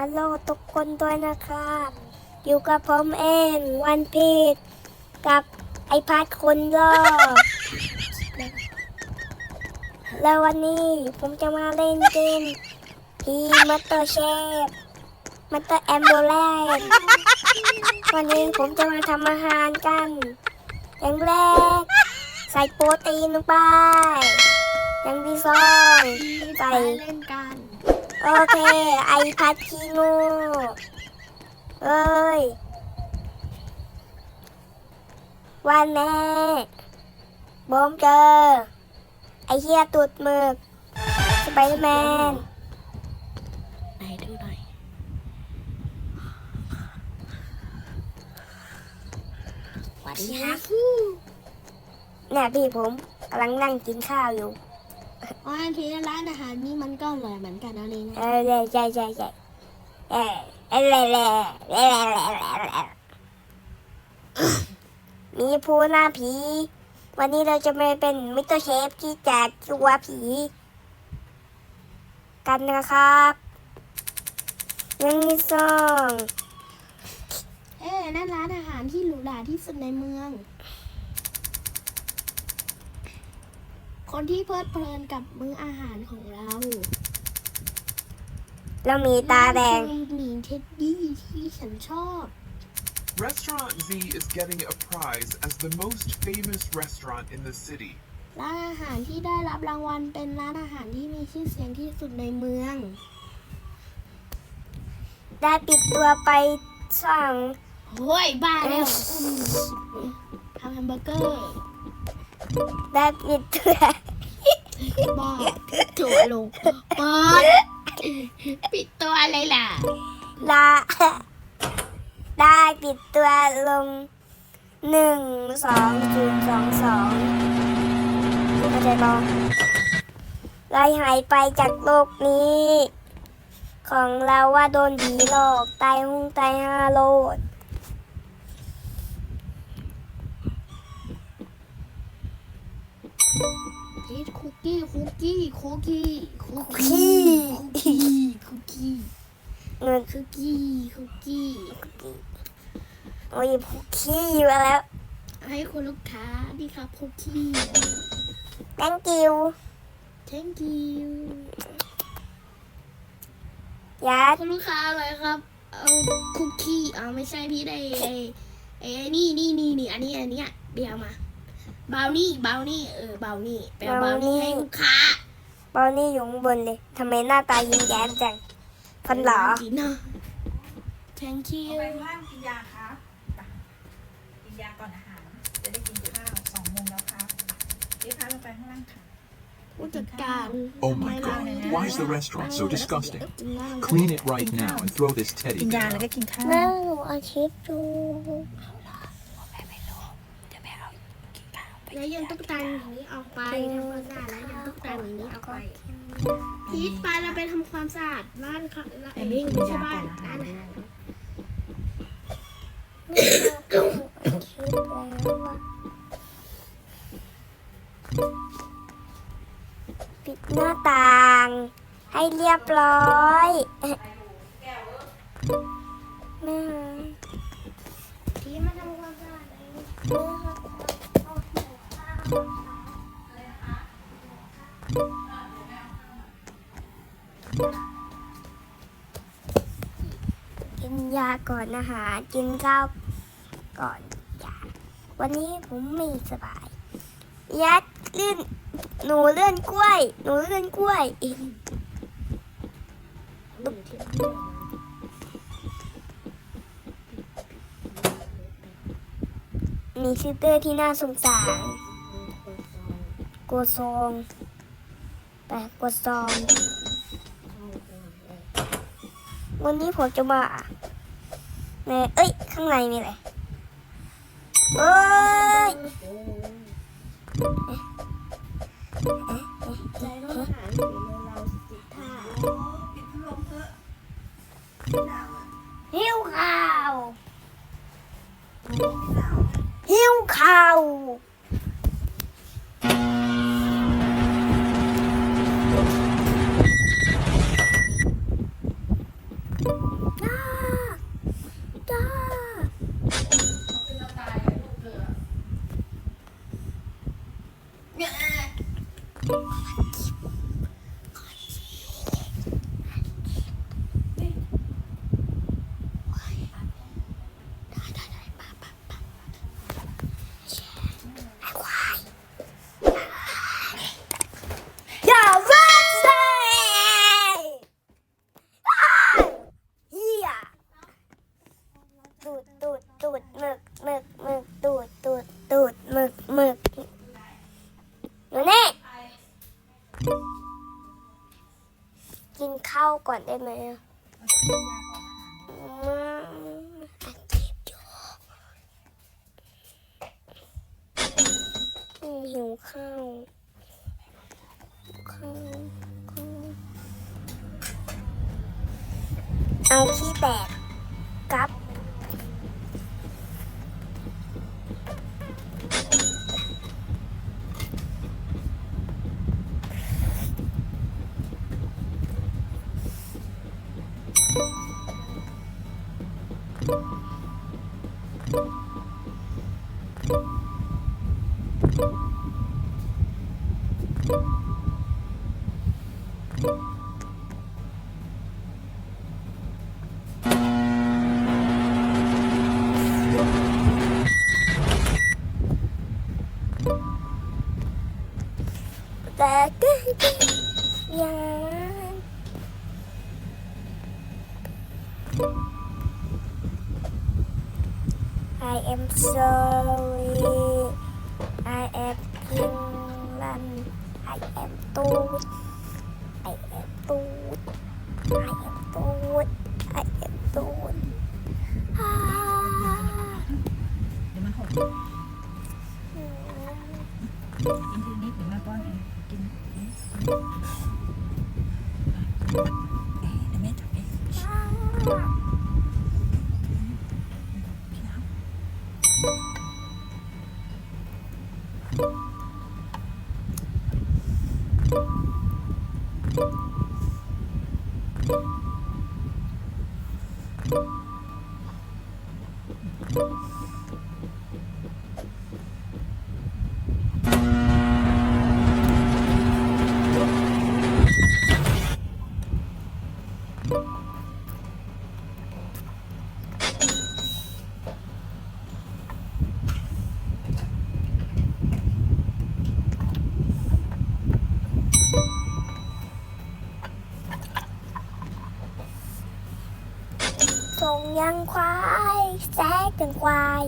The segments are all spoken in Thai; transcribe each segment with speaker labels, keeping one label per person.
Speaker 1: ฮัลโหลทุกคนด้วยนะครับ อยู่กับผมเองวันพีชกับไอพัดคนรอแล้ววันนี้ผมจะมาเล่นเกมพีมัตเตอร์เชฟมัตเตอร์แอมโบแลนวันนี้ผมจะมาทำอาหารกันอย่างแรก ใส่โปรตีนลงไปอย่างที่สองใส่
Speaker 2: เล่นกัน
Speaker 1: โอเค ไอพัดขี้งูเอ้ย วันแม่บอมเจอ ไอเฮียตุดหมึกสไปเดอร์แมน
Speaker 2: ไหนดูหน่อยสวัสดีครับ
Speaker 1: เนี่ยพี่ผมกำลังนั่งกินข้าวอยู่
Speaker 2: วันที่ร้านอาหารนี่มันก็อร่อยเหมือนกันนะนี่
Speaker 1: เอ
Speaker 2: นะ
Speaker 1: ใช่ใช่ใช่เออเออเออเออเออเออมีผู้หน้าผี วันนี้เราจะมาเป็นมิสเตอร์เชฟที่แจกตัวผี กันนะครับหนึ่งสอง
Speaker 2: เอ๊ะนั่นร้านอาหารที่หรูหราที่สุดในเมือง คนที่เพลิดเพลินกับมื้ออาหารของเรา
Speaker 1: เรามีตาแดง
Speaker 2: นั่นคือหมีเท็ดดี้ที่ฉันชอบ
Speaker 3: Restaurant Z is getting a prize as the most famous restaurant in the city.
Speaker 2: ร้านอาหารที่ได้รับรางวัลเป็นร้านอาหารที่มีชื่อเสียงที่สุดในเมือง
Speaker 1: ได้ปิดตัวไปสั่ง
Speaker 2: โอ้ยบ้าแล้วอืมทำแฮมเบอร์เกอร์
Speaker 1: ได้ปิดตัว
Speaker 2: บ้าถั่วลงปอดปิดตัวอะไรล่ะ
Speaker 1: ลาได้ปิดตัวลงหนึ่งสองจุดสองสองเข้าใจบอลายหายไปจากโลกนี้ ของเราว่าโดนผีหลอกตายหุ้งตายห้าโลด
Speaker 2: พีชคุกกี้คุกกี้คุกกี้คุก
Speaker 1: ขี้
Speaker 2: กี้คุกกี้
Speaker 1: เงิน
Speaker 2: คุกกี้คุกกี้
Speaker 1: โอ้ยพุกขี้อยู่แล้ว
Speaker 2: ให้คุณลูกค้าดีครับคุกกี้
Speaker 1: thank you
Speaker 2: thank you
Speaker 1: ยัด
Speaker 2: คุณลูกค้าอะไรครับ เอาคุกกี้เอาไม่ใช่พี่ได้ไอ้ไอ้นี่นี่นี่นี่อันนี้อันเนี้ยเบียร์มา บาวนี่บาวนี่เออบาวนี่แปลบาวนี่ให้ลูกค้า
Speaker 1: เบานี่อยู่ข้างบนเลยทำไมหน้าตายิ้มแย้มจังฟันเหรอ
Speaker 2: กินนะ thank you
Speaker 4: ไปข้างล่างกินยาครับไปกินยาก่อนอาหาร จะได้กินข้าวสองโมงแล้วครับพี่พาเราไปข้างล่างค่ะ
Speaker 2: ผู้จัดการ
Speaker 5: Oh my god, why is the restaurant so disgusting? Clean it right now and throw this
Speaker 4: กิ
Speaker 5: teddy
Speaker 4: นยา
Speaker 5: bear
Speaker 4: แล้ว
Speaker 5: out.
Speaker 4: ก็กินข้าว
Speaker 1: แม่หนูอาชีพดู
Speaker 2: แล้วยังตุ๊กตาอย่างนี้ออกไปทำความสะอาดแล้วยังตุ๊กตาอย่างนี้ออกไปพีทไปเราไปทำความสะอาดร้านค่ะร้าน
Speaker 4: แต่
Speaker 2: ไอ้
Speaker 4: นี่
Speaker 2: นี่
Speaker 4: กิน
Speaker 2: ไม่ใช่
Speaker 4: ย
Speaker 2: บ้า
Speaker 4: นอาหา
Speaker 2: ร้านอาหาร
Speaker 1: ไม่ชอบดูอาชีพแล้วอะปิดหน้าต่าง ให้เรียบร้อย กินยาก่อนอาหารกินข้าวก่อนยาวันนี้ผมไม่สบาย ยัดลื่นหนูเลื่อนกล้วย หนูเลื่อนกล้วยมีซิสเตอร์ที่น่าสงสารกดซองไปกดซอง วันนี้ผมจะมาในเอ้ย ข้างในมีอะไรเอ้ย
Speaker 2: ใจต้องหาหรือเราสิท่า
Speaker 1: หิวข้าวหิวข้าวกินข้าว หมึ
Speaker 4: กอยู่นี่กินข้าวก่
Speaker 1: อนได้ไหมอะหิวข้าวข้าวเอาขี้แตก แต่ก็ยัง I am sorry I am Finland I am Toot I am Toot I am Toot I am Toot อ่า
Speaker 4: เดี๋ยวมันหกกินทีนิดเดี๋ยวแม่ป้อนเองกิน
Speaker 1: ส่ ยังควายแซกถึงควาย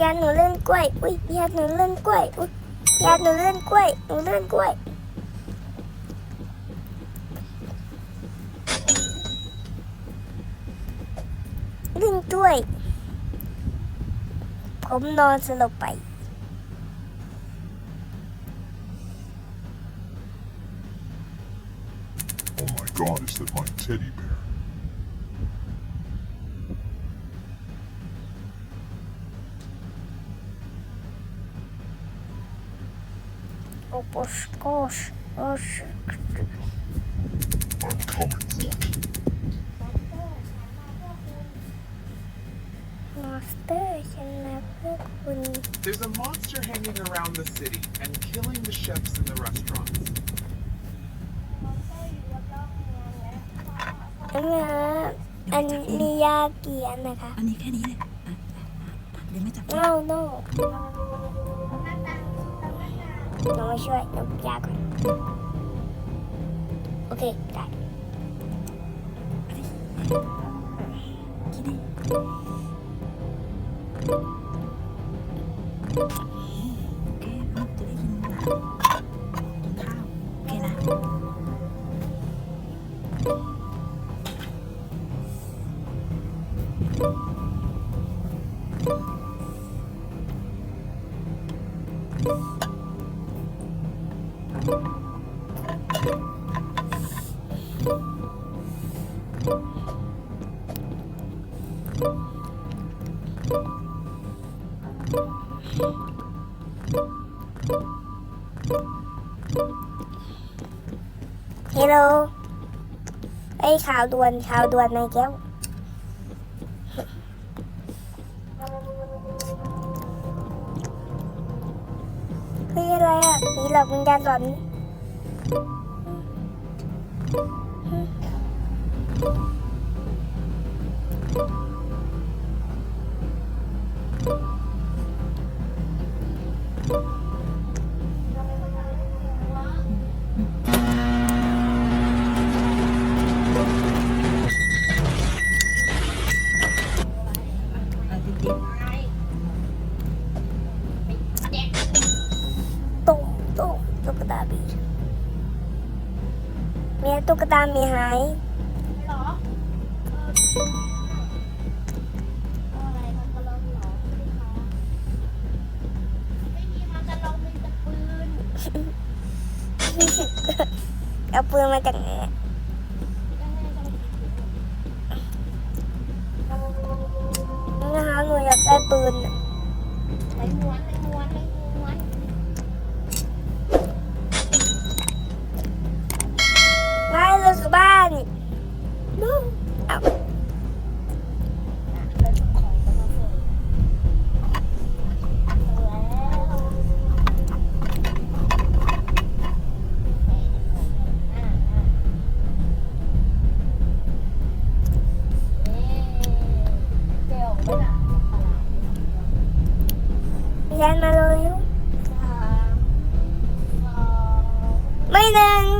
Speaker 1: ยาหนูเล่นกล้วย อุ้ยยาหนูเล่นกล้วย อุ้ยยาหนูเล่นกล้วย หนูเล่นกล้วยเล่นกล้วย ผมนอนสลบไป
Speaker 6: Oh my god, is that my teddy bear?
Speaker 1: gosh, gosh, gosh.
Speaker 6: I'm coming for.
Speaker 3: There's a monster hanging around the city and killing the chefs in the restaurants.
Speaker 1: No, no. เรามาช่ ฮลโห
Speaker 4: ล
Speaker 1: ไอ้ข่าวด่วนข่าวด่วนนายแก้วเฮ้ยอะไรอะผีหลอกวิญญาณหลอน มีตุ๊กตาหมีหาย
Speaker 2: เหรอเออเอาอะไรมันกระลองเหรอไม่มีมันกระลองมีแต่ปืน
Speaker 1: เอาปืนมาจากไหนอะนะคะหนูอยากได้ปืนอะ
Speaker 2: ในม้วนในม้วนในม้วน
Speaker 1: ไม่เราสู่บ้านดู